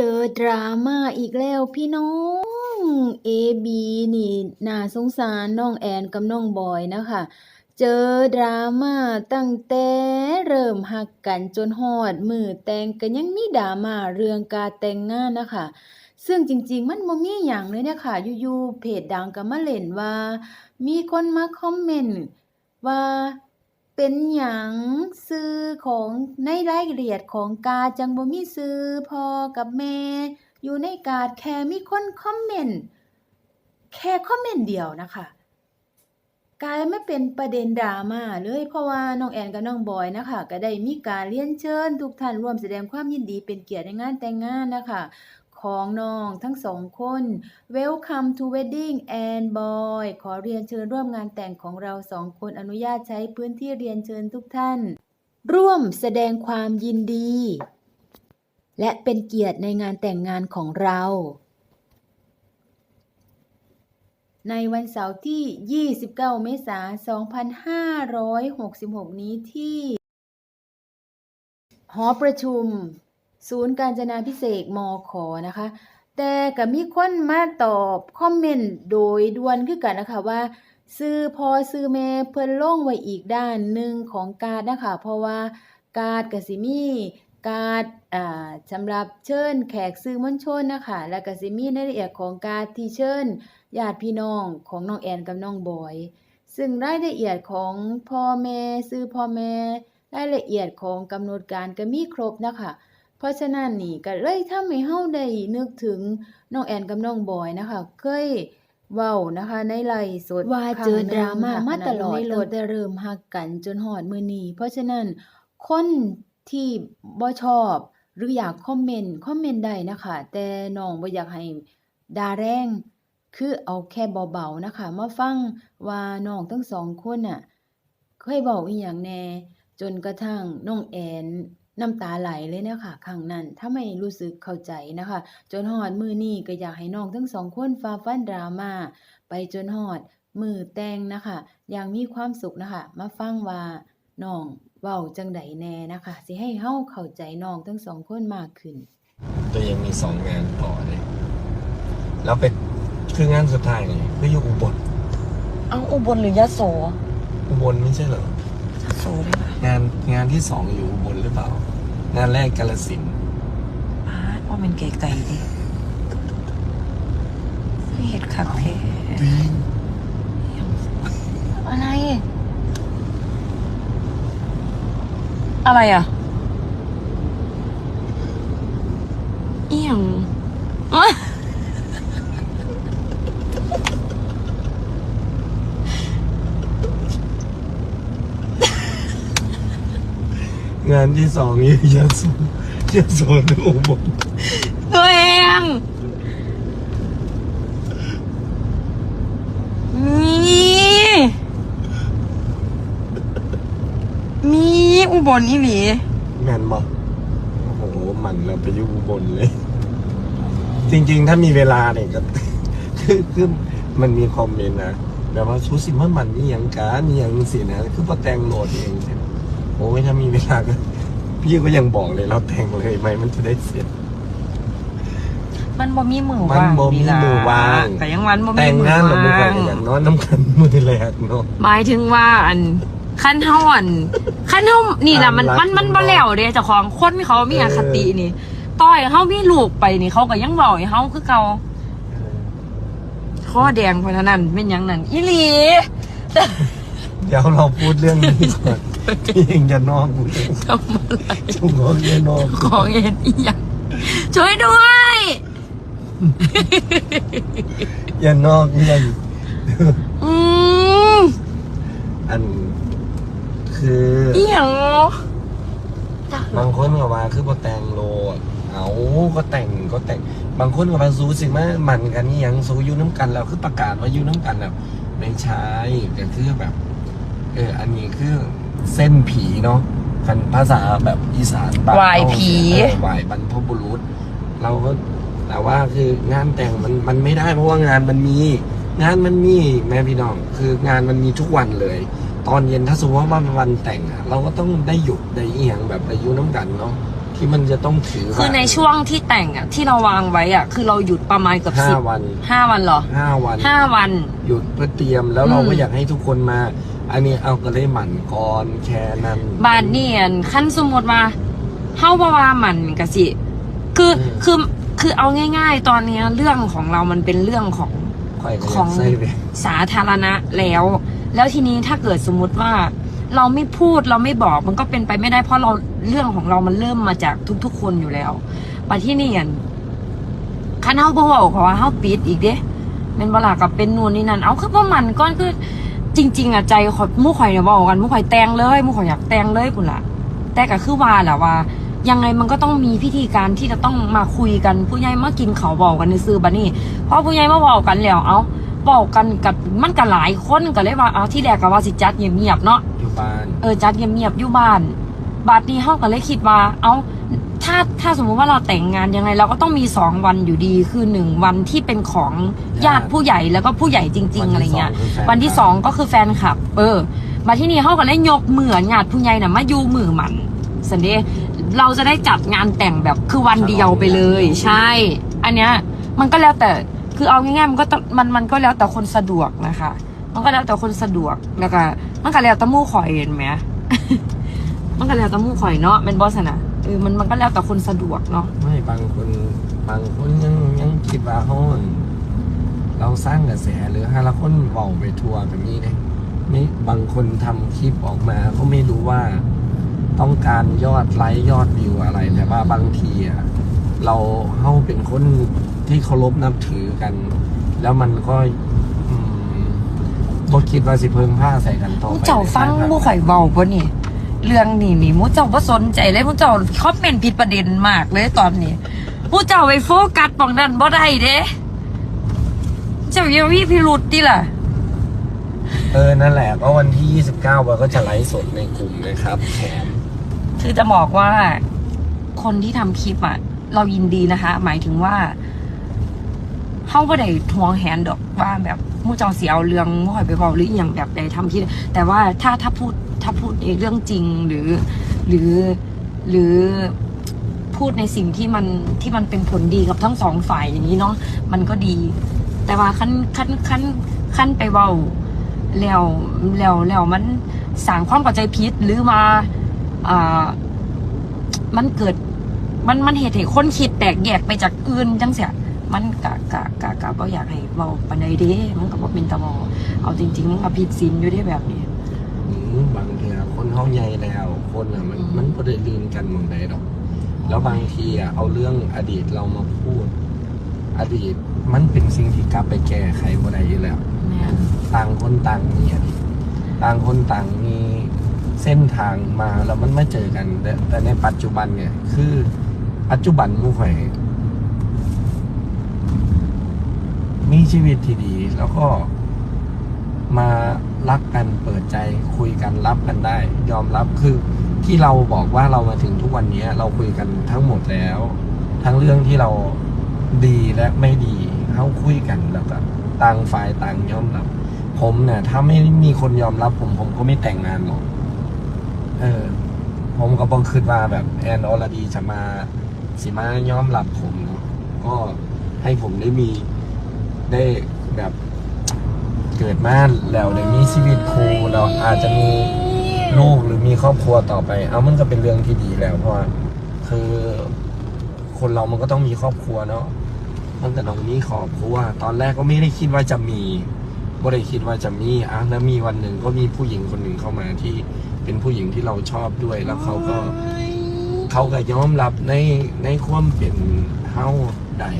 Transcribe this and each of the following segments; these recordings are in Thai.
เจอดราม่าอีกแล้วพี่น้องเอบีนี่น่าสงสารน้องแอนกับน้องบอยนะคะ เจอดราม่าตั้งแต่เริ่มหักกันจนฮอดมือแต่งก็ยังมีดราม่าเรื่องการแต่งงานนะคะ ซึ่งจริงๆมันบ่มีหยังเลยเนี่ยค่ะอยู่ๆเพจดังก็มาเล่นว่า มีคนมาคอมเมนต์ว่า เป็นหยังชื่อของในรายละเอียดของกาจังบ่มีชื่อพ่อกับแม่ อยู่ในกาดแค่มีคนคอมเมนต์แค่คอมเมนต์เดียวนะคะกลายไมาเป็นประเด็นดราม่าเลยเพราะว่าน้องแอนกับน้องบอยนะคะก็ได้มีการเรียนเชิญ ทุกท่านร่วมแสดงความยินดีเป็นเกียรติในงานแต่งงานนะคะ ของน้องทั้งสองคน Welcome to Wedding and Boy ขอเรียนเชิญร่วมงานแต่งของเราสองคนอนุญาตใช้พื้นที่เรียนเชิญทุกท่าน ร่วมแสดงความยินดี และเป็นเกียรติในงานแต่งงานของเรา ในวันเสาร์ที่ 29 เมษายน 2566 นี้ที่ หอประชุม ศูนย์การจนาพิเศษมอขอนะคะ แต่ก็มีคนมาตอบคอมเมนต์โดยด่วนคือกันนะคะว่า ซื้อพอซื้อแม่เพิ่นลงไว้อีกด้านหนึ่งของการ์ดนะคะ เพราะว่าการ์ดกสิมีการ์ดอ่าสำหรับเชิญแขกสื่อมวลชนนะคะ แล้วก็สิมีรายละเอียดของการ์ดที่เชิญญาติพี่น้องของน้องแอนกับน้องบอยซึ่งรายละเอียดของพ่อแม่ซื้อพ่อแม่รายละเอียดของกำหนดการก็มีครบนะคะ เพราะฉะนั้นนี่ก็เลยทำให้เฮาได้นึกถึงน้องแอนกับน้องบอยนะคะ เคยเว้านะคะ ในไลฟ์สดว่าเจอดราม่ามาตลอดตั้งแต่เริ่มฮักกันจนฮอดมื้อนี้เพราะฉะนั้นคนที่บ่ชอบ หรืออยากคอมเมนต์คอมเมนต์ได้นะคะ แต่น้องบ่อยากให้ด่าแรงคือเอาแค่เบาๆนะคะ มาฟังว่าน้องทั้งสองคนน่ะเคยเว้าอีหยังแน่จนกระทั่งน้องแอน น้ำตาไหลเลยนะคะครั้งนั้นถ้าไม่รู้สึกเข้าใจนะคะ จนฮอดมือนี้ก็อยากให้น้องทั้งสองคนฝ่าฟันดราม่าไปจนฮอดมือแต่งนะคะ อย่างมีความสุขนะคะ มาฟังว่าน้องเว้าจังใดแน่นะคะสิให้เฮาเข้าใจน้องทั้งสองคนมากขึ้น ตัวยังมีสองงานต่อเลยแล้วไปคืองานสุดท้ายนี่ก็อยู่อุบลเอาอุบลหรือยะโสอุบลไม่ใช่เหรอ ยะโสเลยค่ะ งานงานที่สองอยู่อุบลหรือเปล่า งานแรกกาลสินธุ์ป้าดว่ามันเก๋ไก่ดิไม่เห็ดคักแท้อะไร อะไรอะเอียง งานที่สองนี่ยะโสยะโสหรืออุบลตัวเองมีมีอุบลอีหลีแมนบอกโอ้โหมันเราไปอยู่อุบลเลย จริง ๆ ถ้ามีเวลาเนี่ยก็คือคือมันมีคอมเมนต์นะแบบว่าชูสิว่ามันนี่ยังการนี่ยังสินะ คือพอแต่งโหลดเองเนี่ย โอ้ยถ้ามีเวลาก็พี่ก็ยังบอกเลยเราแต่งเลยไหมมันจะได้เสร็จ มันบ่มีมือมันว่างบ่มีล่ะมือว่างแต่ยังวันบ่มีแต่งมืองานเราไม่ค่อว่ายงอย่างนอนน้ำกันมือแรกเนาะ หมายถึงว่าอันขั้นเท่าอันขั้นเท่านี่แหละมันความรักมันมันบ่แล้วเด้เจ้าของคนเขามีอคตินี่ ต้อยเขามีลูกไปนี่เขาก็ยังบอกให้เขาคือเก่าข้อแดงเพราะฉะนั้นเป็นหยังนั่นอีหลี เดี๋ยวเราพูดเรื่องนี้ก่อนพี่เองจะนอกกูเองทำอะไรจุกของเยนอกของเอ็นอีหยังช่วยด้วยอย่านอกเนี่ยอืมอัน คืออีหยังจ้ะบางคนก็ว่าคือพอแต่งโลอะเอาก็แต่งก็แต่ง บางคนก็มาสู้สิมามันกันนี่ยังสู้อยูน้ำกันแล้วคือประกาศว่าอยูน้ำกันแบบไม่ใช่แต่คือแบบเอออันนี้คือเส้นผีเนาะกันภาษาแบบอีสานบ้นวายผี เออวายบรรพบุรุษ เราก็แต่ว่าคืองานแต่งมันมันไม่ได้เพราะว่างานมันมี งานมันมีแม่พี่น้อง คืองานมันมีทุกวันเลย ตอนเย็นถ้าสมมติว่ามันวันแต่งอะเราก็ต้องได้หยุดได้เอียงแบบอายุน้ำกันเนาะที่มันจะต้องถือคือในช่วงที่แต่งอะ ที่เราวางไว้อะ คือเราหยุดประมาณเกือบห้าสิบวันห้าวันเหรอห้าวันห้าวัน หยุดเพื่อเตรียมแล้วเราอืมก็อยากให้ทุกคนมา อันนี้เอาก็เลยหมั่นก่อนแค่นั้นบาทนี่อันขั้นสมมติว่าเฮาบ่ว่ามันกะสิ คือคือคือเอาง่าย ๆ ตอนเนี้ยเรื่องของเรามันเป็นเรื่องของข่อยก็ขยัองงใส่ไปสาธารณะแล้ว แล้วทีนี้ถ้าเกิดสมมุติว่า เราไม่พูดเราไม่บอกมันก็เป็นไปไม่ได้เพราะเราเรื่องของเรามันเริ่มมาจากทุก ๆ คนอยู่แล้วปัจที่นี่อันคันเฮาบ่เว้าเขาว่าเฮาปิดอีกเด้แม่นบ่ล่ะกับเป็นนู่นนี่นั่นเอาคือบ่มันก่อนคือ จริง ๆอะใจข่อยหมู่ข่อยเนี่ยเว้ากันหมู่ข่อยแต่งเลยหมู่ข่อยอยากแต่งเลยพุ่นล่ะ แต่ก็คือว่าแหละว่า ยังไงมันก็ต้องมีพิธีการที่จะต้องมาคุยกันผู้ใหญ่มากินเขาวบอกกันในซื้อบัดนี้เพราะผู้ใหญ่มาบอกกันแล้วเอาบอกกันกับมันก็หลายคนก็เลยว่าเอาที่แรกก็ว่าสิจัดเงียบๆเนาะอยู่บ้านเออจัดเงียบๆอยู่บ้านบัดนี้เฮาก็เลยคิดว่า เอา ถ้าถ้าสมมุติว่าเราแต่งงานยังไง เราก็ต้องมีสองวันอยู่ดีคือหนึ่งวันที่เป็นของญาติผู้ใหญ่แล้วก็ผู้ใหญ่จริง ๆ อะไรเงี้ย วันที่สองก็คือแฟนคลับ เออ มาที่นี่เขาก็เลยยกมือญาติผู้ใหญ่น่ะมาอยู่มือมันสันเดย์เราจะได้จัดงานแต่งแบบคือวันเดียวไปเลย ใช่ อันเนี้ยมันก็แล้วแต่คือเอาง่ายๆมันก็ต้องมันมันก็แล้วแต่คนสะดวกนะคะ มันก็แล้วแต่คนสะดวกแล้วก็มันก็แล้วแต่หมู่ข่อยเห็นไหมมันก็แล้วแต่หมู่ข่อยเนาะเป็นบอสนะ เออมันมันก็แล้วแต่คนสะดวกเนาะไม่บางคนบางคนยังยังคิดว่าเขาอั่นเราสร้างกระแสหรือฮาละคนเบาไปทัวร์แบบนี้เนี่ยไม่บางคนทำคลิปออกมาเขาไม่รู้ว่าต้องการยอดไลค์ยอดวิวอะไรแต่ว่าบางทีอะเราเข้าเป็นคนที่เคารพนับถือกัน แล้วมันก็อืมบ่คิดว่าสิเพิ่งผ้าใส่กันต่อมูไปเจ้าฟังในภยภาคมูข่อยเบาปะนี่ เรื่องนี่นี่มูเจ้าบ่สนใจเลยมูเจ้าคอมเมนต์ผิดประเด็นมากเลยตอนนี้มูเจ้าไปโฟกัสปองนั้นบ่ได้เด้เจ้ายังมีพิรุษดิล่ะ เออ นั่นแหละก็วันที่ 29เราก็จะไลฟ์สดในกลุ่มนะครับแถมคือจะบอกว่าคนที่ทำคลิปอะ เรายินดีนะคะ หมายถึงว่าเขาไม่ได้ทวงแหนดอกว่าแบบมู่เจ้าเสียเอาเรื่องมู่ข่อยไปบอกหรืออหย่างแบบใดทำคลิปแต่ว่าถ้าถ้าพูด ถ้าพูดในเรื่องจริงหรือหรือหรือพูดในสิ่งที่มันที่มันเป็นผลดีกับทั้งสองฝ่ายอย่างนี้เนาะมันก็ดี แต่ว่าขั้นขั้นขั้นขั้นไปเบาแล้วแล้วแล้วมันสร้างความเข้าใจผิดหรือมาอ่ามันเกิดมันมันเหตุให้คนคิดแตกแยกไปจากอื่นจังเสียมันกะกะกะกะบ่อยากให้เบาปานใดเด้มันก็บ่เป็นตะเวาเอาจริงๆมันก็ผิดศีลอยู่ได้แบบนี้ อืมบางทีอะคนห้อง ใหญ่แล้วคนอะมันอืมมันก็ได้ลืมกันหมดเลยหรอก แล้วบางทีอะเอาเรื่องอดีตเรามาพูด อดีตมันเป็นสิ่งที่กลับไปแก้ไขบ่ได้อยู่แล้วแม่นต่างคนต่างมีอดีตต่างคนต่างมีเส้นทางมาแล้วมันไม่เจอกัน แต่แต่ในปัจจุบันเนี่ย คือปัจจุบันหมู่ข่อยมีชีวิตที่ดี แล้วก็มา รักกันเปิดใจคุยกันรับกันได้ ยอมรับคือที่เราบอกว่าเรามาถึงทุกวันนี้เราคุยกันทั้งหมดแล้ว ทั้งเรื่องที่เราดีและไม่ดีเขาคุยกันแล้วก็ต่างฝ่ายต่างยอมรับ ผมเนี่ยถ้าไม่มีคนยอมรับ ผมผมก็ไม่แต่งงานหรอกเออ ผมก็บอกคิดว่าแบบแอนอรดีจะมาสิมายอมรับผมเนาะก็ให้ผมได้มีได้แบบ เกิดมาแล้วได้มีชีวิตคู่แล้วอาจจะมีลูกหรือมีครอบครัวต่อไป เอามันก็เป็นเรื่องที่ดีแล้ว เพราะว่าคือคนเรามันก็ต้องมีครอบครัวเนาะมันก็ต้องมีครอบครัวตอนแรกก็ไม่ได้คิดว่าจะมีไม่ได้คิดว่าจะมีอะแล้วมีวันหนึ่งก็มีผู้หญิงคนหนึ่งเข้ามาที่เป็นผู้หญิงที่เราชอบด้วยแล้วเขาก็เขาก็ยอมรับในในความเป็นเฮาได้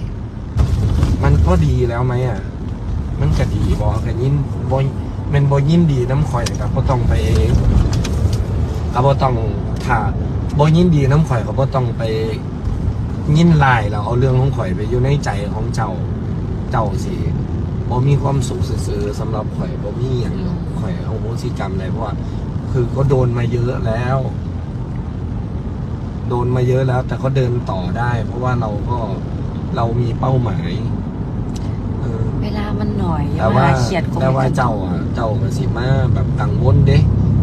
มันก็ดีแล้วไหมอะ มันก็ดีบอกกันยินบอยมันบอยินดีน้ำข่อยกับก็ต้องไปเองก็บ่ต้องถ้าบอยินดีน้ำข่อยก็บ่ต้องไปยินลายแล้วเอาเรื่องของข่อยไปอยู่ในใจของเจ้าเจ้าสิบ่มีความสุขซื่อสำหรับข่อยบ่มีอย่างหรอกข่อยเอาโหสิกรรมอะไรเพราะว่าคือก็โดนมาเยอะแล้ว โดนมาเยอะแล้ว แต่ก็เดินต่อได้ เพราะว่าเราก็เรามีเป้าหมาย มันหน่อยอย่าแต่ว่ามาเขียดก็แต่ว่าเจ้าอะเจ้าก็สิมาแบบกังวลเด้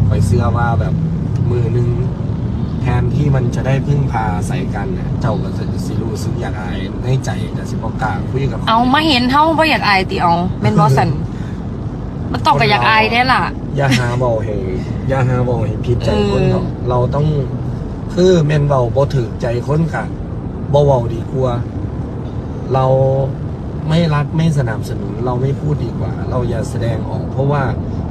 คอยเสื้อว่าแบบมือหนึงแทนที่มันจะได้พึ่งพาใส่กันเนี่ยเจ้าก็จะสิรู้สึกอยากอายในใจแต่สิบอกกล้าคุยกับเอามาเห็นเฮาบ่อยากอายติเอาแม่นบ่สันมันต้องก็อยากอายแท้ล่ะ อย่าหาเบาให้อย่าหาเบาให้ผิดใจคนเออเนาะเราต้องคือแม่นเบาบ่ถือใจคนกะบ่เว้าดีกว่าเรา ไม่รักไม่สนับสนุนเราไม่พูดดีกว่า เราอย่าแสดงออก เพราะว่า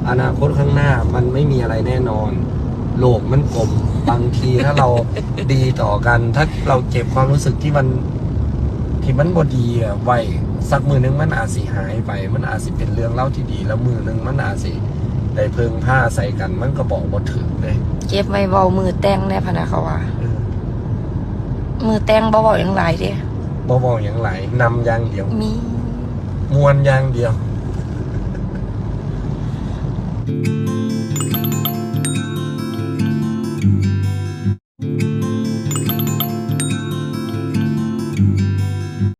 อนาคตข้างหน้ามันไม่มีอะไรแน่นอน โลกมันกลมบางทีถ้าเราดีต่อกัน ถ้าเราเก็บความรู้สึกที่มันที่มันบดีอะไว้สักมือนึงมันอาจสิหายไป มันอาจสิเป็นเรื่องเล่าที่ดี แล้วมือนึงมันอาจสิได้เพิงผ้าใส่กัน มันก็บอกบ่ถึงเลยเก็บไว้เว้ามือแต่งแน่พะนะเขาว่าเออมือแต่งบ่เว้าหยังหลายเด้ บ่บอกอย่างไรนำอย่างเดียว มีมวนอย่างเดียว thank you